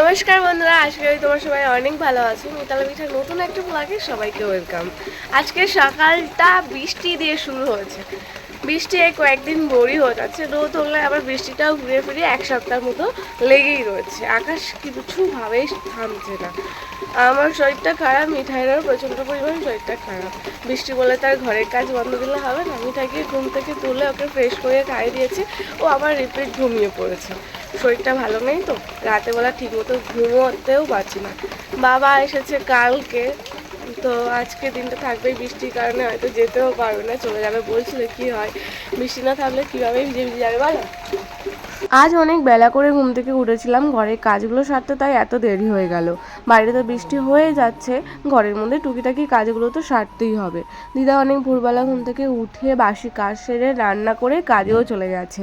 নমস্কার বন্ধুরা আজকে আমি তোমার সবাই অনেক ভালো আছি। মিতালা পিঠার নতুন একটা ব্লগে সবাইকে ওয়েলকাম আজকে সকালটা বৃষ্টি দিয়ে শুরু হয়েছে। বৃষ্টি কয়েকদিন বড়ি হয়ে যাচ্ছে, রোদ হলে আবার বৃষ্টিটাও ঘুরে ফিরে এক সপ্তাহ মতো লেগেই রয়েছে। আকাশ কিছুভাবেই থামছে না। আমার শরীরটা খারাপ, মিঠাইয়েরও প্রচণ্ড পরিমাণ শরীরটা খারাপ। বৃষ্টি বলে তার ঘরের কাজ বন্ধ দিলে হবে না। মিঠাইকে ঘুম থেকে তুলে ওকে ফ্রেশ করে খাইয়ে দিয়েছি। ও আবার রিপিট ঘুমিয়ে পড়েছে। শরীরটা ভালো নেই তো? রাতে বেলা ঠিক মতো ঘুমোতেও পারছি না। বাবা এসেছে কালকে, তো আজকে দিনটা থাকবে বৃষ্টির কারণে হয়তো যেতেও পারবে না, চলে যাবে। বলছিল কি হয়, বৃষ্টি না থাকলে কীভাবে ভিজে ভিজে যাবে বলো? আজ অনেক বেলা করে ঘুম থেকে উঠেছিলাম, ঘরের কাজগুলো সারতে তাই এত দেরি হয়ে গেল। বাইরে তো বৃষ্টি হয়ে যাচ্ছে, ঘরের মধ্যে টুকিটাকি কাজগুলো তো সারতেই হবে। দিদা অনেক ভোরবেলা ঘুম থেকে উঠে বাসি কাজ সেরে রান্না করে কাজেও চলে গেছে।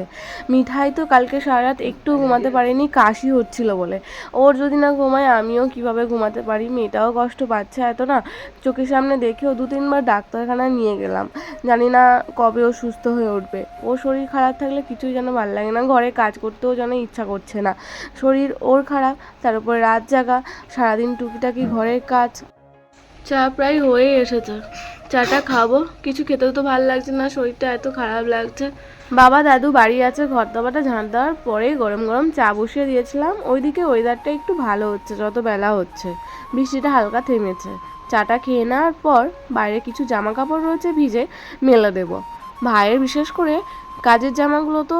মিঠাই তো কালকে সারা রাত একটু ঘুমাতে পারেনি, কাশি হচ্ছিল বলে। ওর যদি না ঘুমায়, আমিও কীভাবে ঘুমাতে পারি? মেয়েটাও কষ্ট পাচ্ছে এত না? চোখের সামনে দেখেও দু তিনবার ডাক্তারখানায় নিয়ে গেলাম। জানি না কবে ও সুস্থ হয়ে উঠবে। ও শরীর খারাপ থাকলে কিছুই যেন ভালো লাগে না। ঘরে কাজ করতেও যেন ইচ্ছা করছে না। শরীর ওর খারাপ তার উপরে রাত জাগা সারাদিন টুকিটাকি ঘরের কাজ। চা প্রায় হয়ে এসেছে। চাটা খাব। কিছু খেতেও তো ভালো লাগছে না শরীরটা এত খারাপ লাগছে। বাবা দাদু বাড়ি আছে ঘর দাবাটা ঝাঁট দেওয়ার পরে গরম গরম চা বসিয়ে দিয়েছিলাম। ওইদিকে ওয়েদারটা একটু ভালো হচ্ছে যত বেলা হচ্ছে। বৃষ্টিটা হালকা থেমেছে। চাটা খেয়ে নেওয়ার পর বাইরে কিছু জামা কাপড় রয়েছে ভিজে মেলে দেব। ভাইয়ের বিশেষ করে কাজের জামাগুলো তো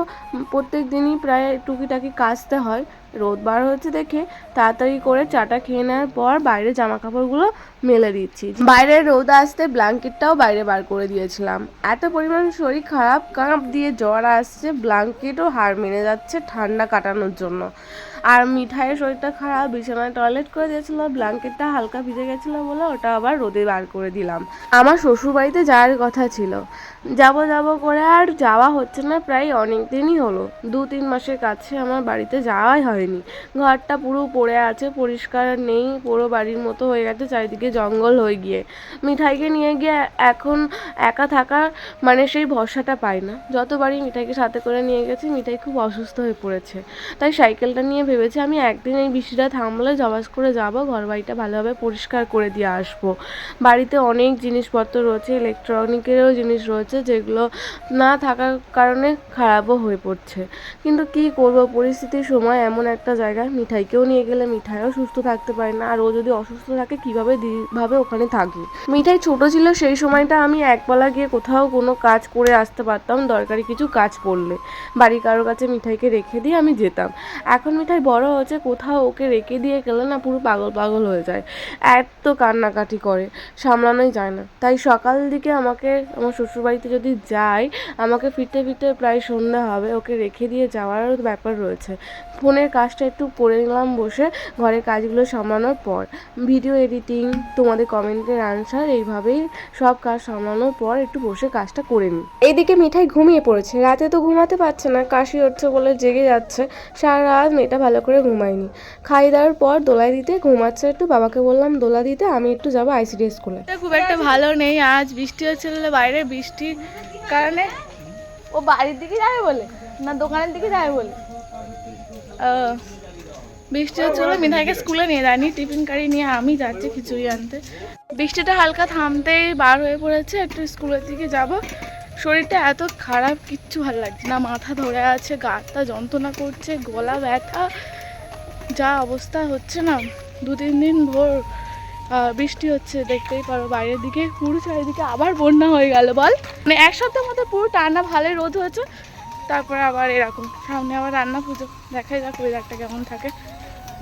প্রত্যেক দিনই প্রায় টুকিটাকি কাচতে হয়। রোদ বার হচ্ছে দেখে তাড়াতাড়ি করে চাটা খেয়ে নেওয়ার পর বাইরে জামা কাপড়গুলো মেলে দিচ্ছি। বাইরে রোদ আসতে ব্ল্যাঙ্কেটটাও বাইরে বার করে দিয়েছিলাম। এত পরিমাণ শরীর খারাপ, কাঁপ দিয়ে জ্বর আসছে, ব্ল্যাঙ্কেটও হাড় মেনে যাচ্ছে ঠান্ডা কাটানোর জন্য। আর মিঠাইয়ের শরীরটা খারাপ, বিছানায় টয়লেট করে দিয়েছিল ব্ল্যাঙ্কেটটা হালকা ভিজে গেছিল বলে ওটা আবার রোদে বার করে দিলাম। আমার শ্বশুর বাড়িতে যাওয়ার কথা ছিল। যাব যাব করে আর যাওয়া হচ্ছে না, প্রায় অনেক দিনই হলো। দু তিন মাসের কাছে আমার বাড়িতে যাওয়াই হয়নি। ঘরটা পুরো পড়ে আছে, পরিষ্কার নেই, পুরো বাড়ির মতো হয়ে গেছে, চারিদিকে জঙ্গল হয়ে গিয়ে। মিঠাইকে নিয়ে গিয়ে এখন একা থাকার মানে সেই ভরসাটা পাই না। যতবারই মিঠাইকে সাথে করে নিয়ে গেছি, মিঠাই খুব অসুস্থ হয়ে পড়েছে। তাই সাইকেলটা নিয়ে ভেবেছি আমি একদিন এই বৃষ্টিটা থামলে জবাস করে যাব ঘর বাড়িটা ভালোভাবে পরিষ্কার করে দিয়ে আসব। বাড়িতে অনেক জিনিসপত্র রয়েছে, ইলেকট্রনিকেরও জিনিস রয়েছে যেগুলো না থাকার কারণে খারাপও হয়ে পড়ছে। কিন্তু কি করব, পরিস্থিতির সময় এমন একটা জায়গায় মিঠাইকেও নিয়ে গেলে মিঠাইও সুস্থ থাকতে পারে না, আর ও যদি অসুস্থ থাকে কীভাবে ভাবে ওখানে থাকি মিঠাই ছোট ছিল, সেই সময়টা আমি একবেলা গিয়ে কোথাও কোনো কাজ করে আসতে পারতাম, দরকারি কিছু কাজ পড়লে বাড়ি কারোর কাছে মিঠাইকে রেখে দিয়ে আমি যেতাম। এখন মিঠাই বড় হয়েছে, কোথাও ওকে রেখে দিয়ে গেলে না পুরো পাগল পাগল হয়ে যায়। এত কান্নাকাটি করে, সামলানোই যায় না। তাই সকাল দিকে আমাকে, আমার শ্বশুরবাড়িতে যদি যাই, আমাকে ফিরতে ফিরতে প্রায় সন্ধ্যা হবে, ওকে রেখে দিয়ে যাওয়ারও ব্যাপার রয়েছে। ফোনের কাজটা একটু করে নিলাম বসে ঘরের কাজগুলো সামলানোর পর। ভিডিও এডিটিং, তোমাদের কমেন্টের আনসার এইভাবেই সব কাজ সামলানোর পর একটু বসে কাজটা করে নিই। এইদিকে মিঠাই ঘুমিয়ে পড়েছে। রাতে তো ঘুমাতে পারছে না, কাশি হচ্ছে বলে জেগে যাচ্ছে। সারা রাত মেয়েটা ভালো করে ঘুমায়নি। খাই দেওয়ার পর দোলাই দিতে ঘুমাচ্ছে একটু, বাবাকে বললাম, দোলা দিতে, আমি একটু যাব আইসিডি স্কুলে খুব একটা ভালো নেই, আজ বৃষ্টি হচ্ছে বলে বাইরে বৃষ্টির কারণে ও বাড়ির দিকে যাবে বলে না দোকানের দিকে যাবে বলে? বৃষ্টি হচ্ছিল মিঠাইকে স্কুলে নিয়ে যায়নি, টিফিন কারি নিয়ে আমি যাচ্ছি খিচুড়ি আনতে। বৃষ্টিটা হালকা থামতেই বার হয়ে পড়েছে, একটু স্কুলের দিকে যাব। শরীরটা এত খারাপ, কিচ্ছু ভালো লাগছে না। মাথা ধরে আছে, গাটা যন্ত্রণা করছে, গলা ব্যথা, যা অবস্থা হচ্ছে না। দু তিন দিন ভোর বৃষ্টি হচ্ছে, দেখতেই পারো বাইরের দিকে। পুরো চারিদিকে আবার বন্যা হয়ে গেল, বল। মানে এক সপ্তাহ মতো পুরো টানা ভালোই রোদ হয়েছে। তারপরে আবার এরকম সামনে আবার রান্না পুজো। দেখাই যাক ওয়েদারটা কেমন থাকে।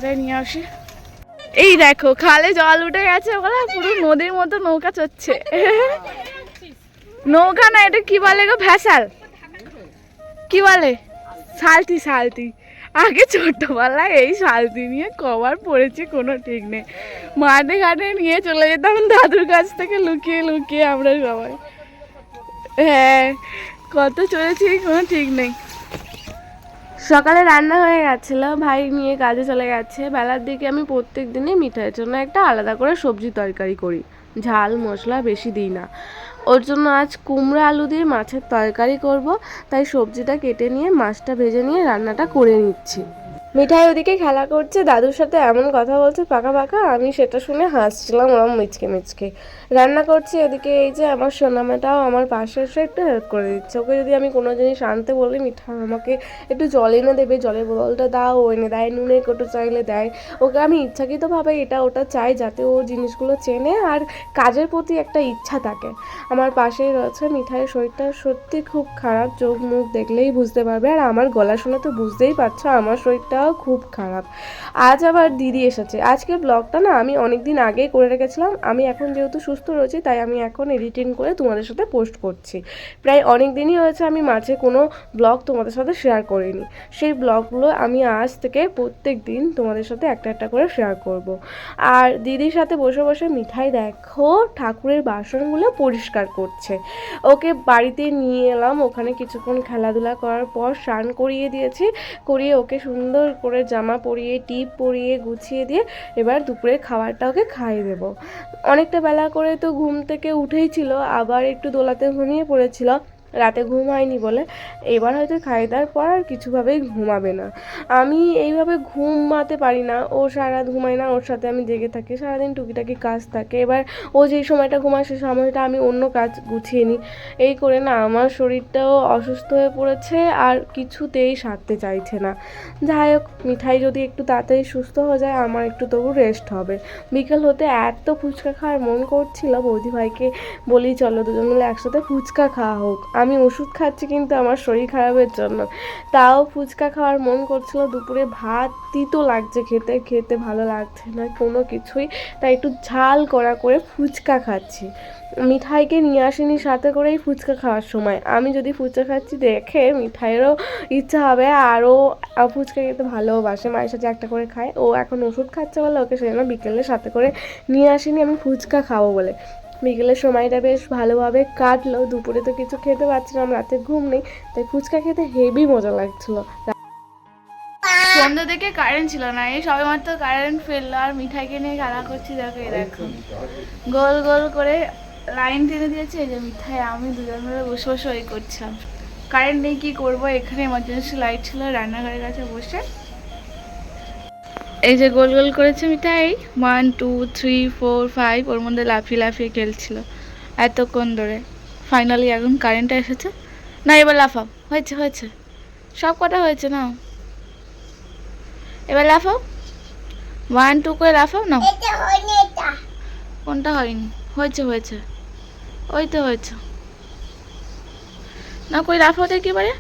যাই নিয়ে আসি। এই দেখো, খালে জল উঠে গেছে বলে পুরো নদীর মতো নৌকা চড়ছে। নৌকা না, এটা কি বলে গো? ভ্যাসাল কি বলে? সালতি সালতি। আগে ছোটবেলায় এই সালতি নিয়ে কবার পড়েছি, কোনো ঠিক নেই। মাঠে ঘাটে নিয়ে চলে যেতাম, দাদুর কাছ থেকে লুকিয়ে লুকিয়ে আমরা সবাই। হ্যাঁ কত চলেছি কোনো ঠিক নেই। সকালে রান্না হয়ে গেছিল, ভাই নিয়ে কাজে চলে গেছে। বেলার দিকে আমি প্রত্যেক দিনই মিঠাইয়ের জন্য একটা আলাদা করে সবজি তরকারি করি। ঝাল, মশলা বেশি দিই না। ওর জন্য আজ কুমড়ো আলু দিয়ে মাছের তরকারি করব, তাই সবজিটা কেটে নিয়ে, মাছটা ভেজে নিয়ে রান্নাটা করে নিচ্ছি। মিঠাই ওদিকে খেলা করছে, দাদুর সাথে এমন কথা বলছে, পাকা পাকা, আমি সেটা শুনে হাসছিলাম ওরম মিচকে মিচকে। রান্না করছি এদিকে, এই যে আমার সোনামাটাও আমার পাশে এসে একটু হেল্প করে দিচ্ছে। ওকে যদি আমি কোনো জিনিস আনতে বলি, মিঠা আমাকে একটু জল এনে দেবে, জলের বোতলটা দাও ও এনে দেয় নুনের কোটো চাইলে দেয়। ওকে আমি ইচ্ছাকৃতভাবে এটা ওটা চাই যাতে ও জিনিসগুলো চেনে আর কাজের প্রতি একটা ইচ্ছা থাকে। আমার পাশেই রয়েছে মিঠাইয়ের শরীরটা সত্যি খুব খারাপ, চোখ মুখ দেখলেই বুঝতে পারবে। আর আমার গলা শুনে তো বুঝতেই পারছ, আমার শরীরটাও খুব খারাপ। আজ আবার দিদি এসেছে। আজকে ব্লগটা না আমি অনেক দিন আগেই করে রেখেছিলাম। আমি এখন যেহেতু সুস্থ রয়েছি, তাই আমি এখন এডিটিং করে তোমাদের সাথে পোস্ট করছি। প্রায় অনেক দিনই হয়েছে আমি মাঝে কোনো ব্লগ তোমাদের সাথে শেয়ার করিনি। সেই ব্লগগুলো আমি আজ থেকে প্রত্যেক দিন তোমাদের সাথে একটা একটা করে শেয়ার করব। আর দিদির সাথে বসে বসে মিঠাই দেখো, ঠাকুরের বাসনগুলো পরিষ্কার করছে। ওকে বাড়িতে নিয়ে এলাম। ওখানে কিছুক্ষণ খেলাধুলা করার পর স্নান করিয়ে দিয়েছি। করিয়ে ওকে সুন্দর করে জামা পরিয়ে, টিপ পরিয়ে গুছিয়ে দিয়ে এবার দুপুরের খাবারটা ওকে খাইয়ে দেব। অনেকটা বেলা করে তো ঘুম থেকে উঠেই ছিল, আবার একটু দোলাতে ঘুমিয়ে পড়েছিল। রাতে ঘুম হয়নি বলে। এবার হয়তো খাইয়ে দেওয়ার পর আর কিছুভাবেই ঘুমাবে না। আমি এইভাবে ঘুমাতে পারি না। ও সারা ঘুমায় না, ওর সাথে আমি জেগে থাকি। সারাদিন টুকিটাকি কাজ থাকে। এবার ও যেই সময়টা ঘুমায় সেই সময়টা আমি অন্য কাজ গুছিয়ে নিই। এই করে না আমার শরীরটাও অসুস্থ হয়ে পড়েছে আর কিছুতেই সারতে চাইছে না। যাই হোক, মিঠাই যদি একটু তাড়াতাড়ি সুস্থ হয়ে যায়, আমার একটু তবু রেস্ট হবে। বিকেল হতে এত ফুচকা খাওয়ার মন করছিল, বৌদি ভাইকে বলি, চলো দুজন মিলে একসাথে ফুচকা খাওয়া হোক। আমি ওষুধ খাচ্ছি কিন্তু আমার শরীর খারাপের জন্য। তাও ফুচকা খাওয়ার মন করছিল, দুপুরে ভাত তিতো লাগছে খেতে খেতে ভালো লাগছে না কোনো কিছুই। তাই একটু ঝাল করা করে ফুচকা খাচ্ছি। মিঠাইকে নিয়ে আসিনি সাথে করেই ফুচকা খাওয়ার সময়। আমি যদি ফুচকা খাচ্ছি, দেখে মিঠাইয়েরও ইচ্ছা হবে আরও ফুচকা খেতে ভালোবাসে। মায়ের সাথে একটা করে খায়। ও এখন ওষুধ খাচ্ছে বলে ওকে সেজন্য বিকেলে সাথে করে নিয়ে আসিনি আমি ফুচকা খাব বলে। বিকেলের সময়টা বেশ ভালোভাবে কাটলো। দুপুরে তো কিছু খেতে পারছিলাম রাতে ঘুম নেই, তাই ফুচকা খেতে হেভি মজা লাগছিল। সন্ধ্যা থেকে কারেন্ট ছিল না, এই সবে মাত্র কারেন্ট ফেলল, আর মিঠাইকে নিয়ে খেলা করছি, দেখো, এই গোল গোল করে লাইন টেনে দিয়েছে, এই যে মিঠাই, আমি দুজন মিলে বসে বসে ওই করছিলাম। কারেন্ট নেই, কি করব? এখানে এমার্জেন্সি লাইট ছিল, রান্নাঘরের কাছে বসে এই যে গোল গোল করেছে Mithai one two three four five ওর মধ্যে লাফিয়ে লাফিয়ে খেলছিল এতক্ষণ ধরে। ফাইনালি এখন কারেন্টটা এসেছে। না এবার লাফাও। হয়েছে হয়েছে। সব কটা হয়েছে না? এবার লাফাও। ওয়ান টু করে লাফাও না কোনটা হয়নি? হয়েছে হয়েছে। ওই তো হয়েছে। না কই লাফাও এটা হয়নি।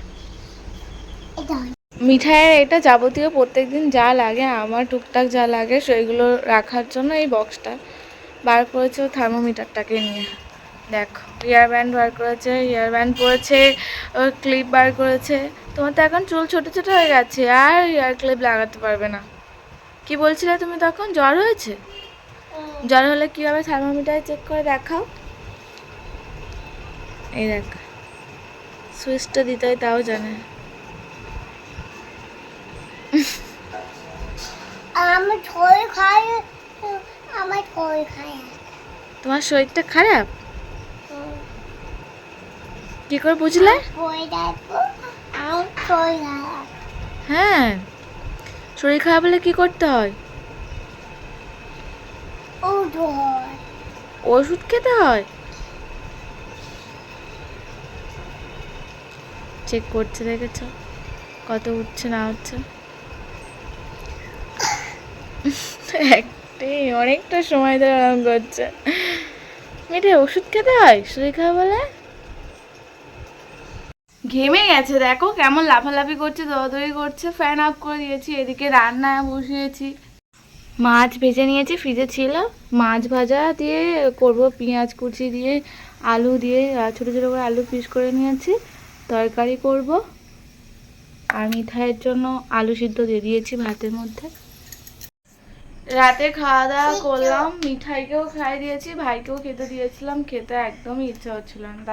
মিঠাইয়ের এটা যাবতীয় প্রত্যেক দিন যা লাগে আমার টুকটাক যা লাগে সেইগুলো রাখার জন্য এই বক্সটা বার করেছে ও থার্মোমিটারটাকে নিয়ে। দেখো ইয়ার ব্যান্ড বার করেছে ইয়ার ব্যান্ড পরেছে ওর ক্লিপ বার করেছে। তোমার তো এখন চুল ছোটো ছোটো হয়ে গেছে আর ইয়ার ক্লিপ লাগাতে পারবে না। কি বলছিলে তুমি তখন? জ্বর হয়েছে? জ্বর হলে কীভাবে থার্মোমিটার চেক করে দেখাও। এই দেখ সুইচটা দিতে হয় তাও জানে। আমার ঠোল খায় আমার তোমার শরীরটা খারাপ? কি করে বুঝলে? হ্যাঁ। শরীর খারাপ হলে কি করতে হয়? ওষুধ খেতে হয়? চেক করছে দেখেছ? কত উঠছে না উঠছে? একটাই, অনেকটা সময় ধরে আরাম করছে। মেয়েটা ওষুধ খেতে হয়? শরীর খারাপ হলে ঘেমে গেছে, দেখো কেমন লাফালাফি করছে, দৌড়াদৌড়ি করছে ফ্যান অফ করে দিয়েছি, এদিকে রান্না বসিয়েছি। মাছ ভেজে নিয়েছি ফ্রিজে ছিল। মাছ ভাজা দিয়ে করব পেঁয়াজ কুচি দিয়ে, আলু দিয়ে ছোটো ছোটো করে আলু পিস করে নিয়েছি। তরকারি করব। আর মিঠাইয়ের জন্য আলু সিদ্ধ দিয়ে দিয়েছি ভাতের মধ্যে। রাতে খাওয়া দাওয়া করলাম মিঠাইকেও খাই দিয়েছি ভাইকেও খেতে দিয়েছিলাম খেতে একদমই ইচ্ছা হচ্ছিল না।